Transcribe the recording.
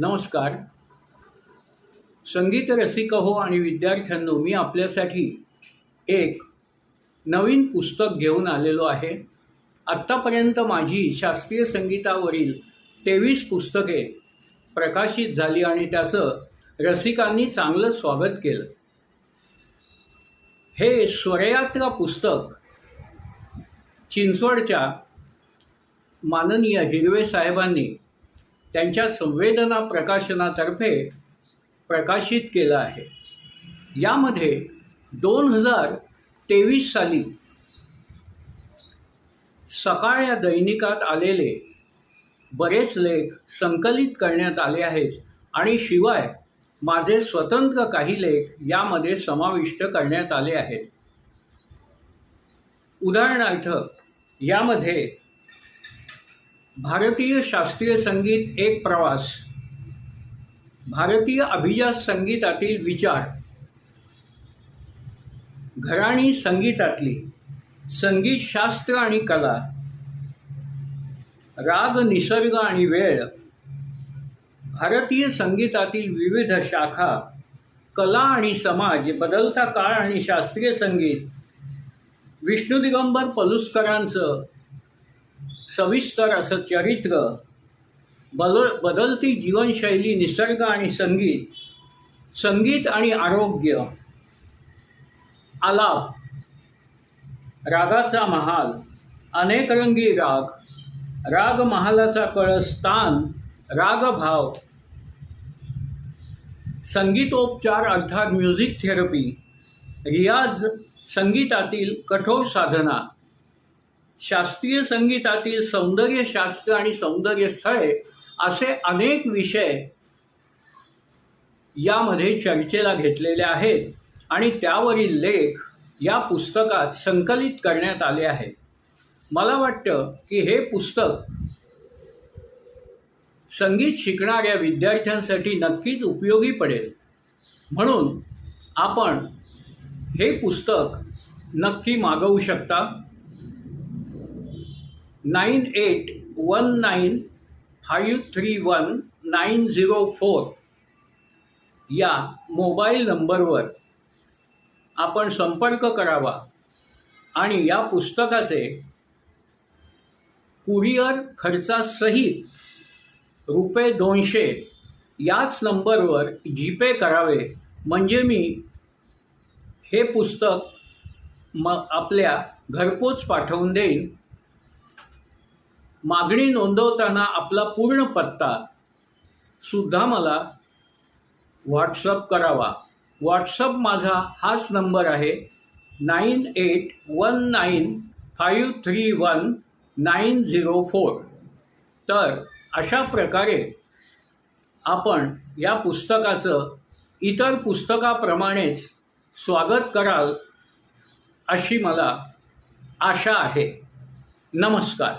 नमस्कार. संगीत रसिक हो आणि विद्यार्थ्यांनो मी आपल्यासाठी एक नवीन पुस्तक घेऊन आलेलो आहे. आत्तापर्यंत माझी शास्त्रीय संगीतावरील तेवीस पुस्तके प्रकाशित झाली आणि त्याचं रसिकांनी चांगलं स्वागत केलं. हे स्वरयात्रा पुस्तक चिंचवडच्या माननीय हिरवे साहेबांनी त्यांच्या संवेदना प्रकाशनातर्फे प्रकाशित केलं आहे. यामध्ये दोन हजार तेवीस साली सकाळ या दैनिकात आलेले बरेच लेख संकलित करण्यात आले आहेत आणि शिवाय माझे स्वतंत्र काही लेख यामध्ये समाविष्ट करण्यात आले आहेत. उदाहरणार्थ यामध्ये भारतीय शास्त्रीय संगीत एक प्रवास. भारतीय अभिजात संगीतातील विचार. घराणी संगीतातली संगीतशास्त्र आणि कला. राग निसर्ग आणि वेळ. भारतीय संगीतातील विविध शाखा. कला आणि समाज बदलता काळ आणि शास्त्रीय संगीत. विष्णू दिगंबर पलुस्करांचं सविस्तर असं चरित्र बदल बदलती जीवनशैली निसर्ग आणि संगीत संगीत आणि आरोग्य आलाप रागाचा महाल अनेकरंगी राग राग महालाचा कळस्थान रागभाव संगीतोपचार अर्थात म्युझिक थेरपी रियाज संगीतातील कठोर साधना शास्त्रीय संगीतातील सौंदर्यशास्त्र आणि सौंदर्य स्थळे असे अनेक विषय यामध्ये चर्चेला घेतलेले आहेत आणि त्यावरील लेख या पुस्तकात संकलित करण्यात आले आहेत. मला वाटतं की हे पुस्तक संगीत शिकणाऱ्या विद्यार्थ्यांसाठी नक्कीच उपयोगी पडेल. म्हणून आपण हे पुस्तक नक्की मागवू शकता. Nine eight one nine five three one nine zero four या मोबाईल नंबरवर आपण संपर्क करावा आणि या पुस्तकाचे कुरिअर खर्चासहित रुपये दोनशे याच नंबरवर जीपे करावे. म्हणजे मी हे पुस्तक म आपल्या घरपोच पाठवून देईन. मागणी नोंदवताना आपला पूर्ण पत्ता सुद्धा मला व्हॉट्सअप करावा. व्हॉट्सअप माझा हाच नंबर आहे. Nine eight one nine five three one nine zero four. तर अशा प्रकारे आपण या पुस्तकाचं इतर पुस्तकाप्रमाणेच स्वागत कराल अशी मला आशा आहे. नमस्कार.